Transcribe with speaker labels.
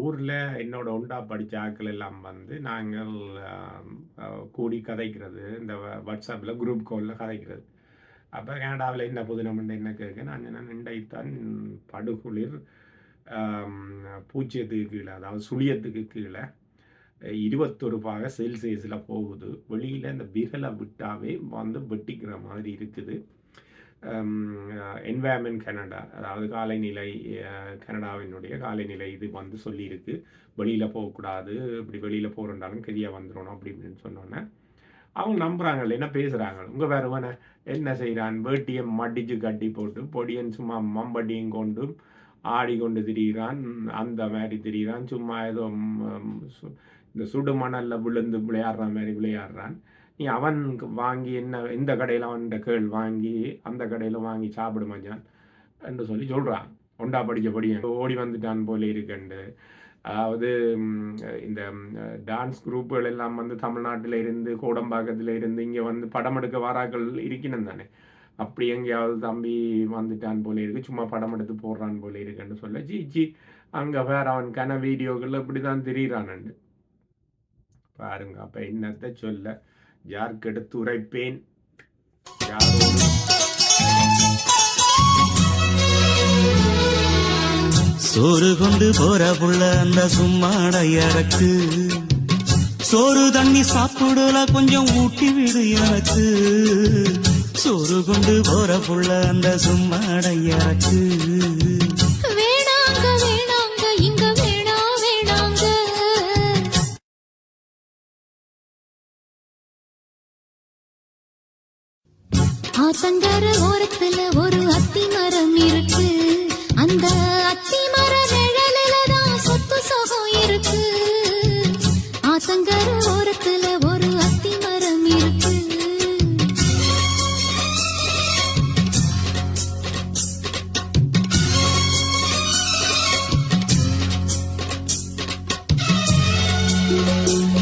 Speaker 1: ஊரில் என்னோட உண்டா படித்த ஆட்கள் எல்லாம் வந்து நாங்கள் கூடி கதைக்கிறது. இந்த வாட்ஸ்அப்பில் குரூப் காலில் கதைக்கிறது. அப்போ கனடாவில் என்ன புதினம் என்ன கேட்க நான் என்ன நின்றைத்தான் படுகுளிர் பூச்சியத்துக்கு பூஜ்ஜியத்துக்கு கீழே அதாவது சுழியத்துக்கு கீழே இருபத்தொரு பாக செல்சியஸில் போகுது. வெளியில் இந்த விரலை விட்டாவே வந்து வெட்டிக்கிற மாதிரி இருக்குது. Environment Canada. அதாவது காலைநிலை கனடாவினுடைய காலைநிலை இது வந்து சொல்லியிருக்கு. வெளியில் போகக்கூடாது இப்படி வெளியில் போகிறண்டாலும் கெதியாக வந்துடணும் அப்படி இப்படின்னு சொன்னோன்னே அவங்க நம்புகிறாங்க என்ன பேசுகிறாங்க உங்கள் வேறுவன என்ன? செய்கிறான் வேட்டியை மடிச்சு கட்டி போட்டு பொடியன் சும்மா மம்படியும் கொண்டு ஆடி கொண்டு திரிகிறான் அந்த மாதிரி திரிகிறான் சும்மா ஏதோ இந்த சுடு மணலில் விழுந்து விளையாடுற மாதிரி விளையாடுறான். நீ அவன் வாங்கி என்ன இந்த கடையில் அவன்கிட்ட கேள் வாங்கி அந்த கடையில் வாங்கி சாப்பிடு மச்சான் என்று சொல்லி சொல்கிறான் ஒண்டா படிக்க படி ஓடி வந்துட்டான் போல இருக்குண்டு அதாவது இந்த டான்ஸ் குரூப்புகள் எல்லாம் வந்து தமிழ்நாட்டில் இருந்து கோடம்பாக்கத்தில் இருந்து இங்கே வந்து படம் எடுக்க வாராக்கள் இருக்கணும் தானே. அப்படி எங்கேயாவது தம்பி வந்துட்டான் போல இருக்கு சும்மா படம் எடுத்து போடுறான் போல இருக்குன்னு சொல்ல ஜி ஜி அங்கே வேற அவன் கன வீடியோக்கள் இப்படி தான் திரியிறானு பாருங்க அப்போ என்னத்தை சொல்ல? யாருக்கெடுத்து உரைப்பேன்? யாரோடு?
Speaker 2: சோறு கொண்டு போற புள்ள அந்த சும்மாட இறக்கு சோறு தண்ணி சாப்பிடல கொஞ்சம் ஊட்டி விடு எனக்கு. சோறு கொண்டு போற புள்ள அந்த சும்மாட இறக்கு
Speaker 3: ஆத்தங்கர ஓரத்துல ஒரு அத்தி மரம் இருக்கு. அந்த அத்தி மர நிழலில தான் சொத்து சுகம் இருக்கு. ஆத்தங்கர ஓரத்துல ஒரு அத்தி மரம் இருக்கு. thank you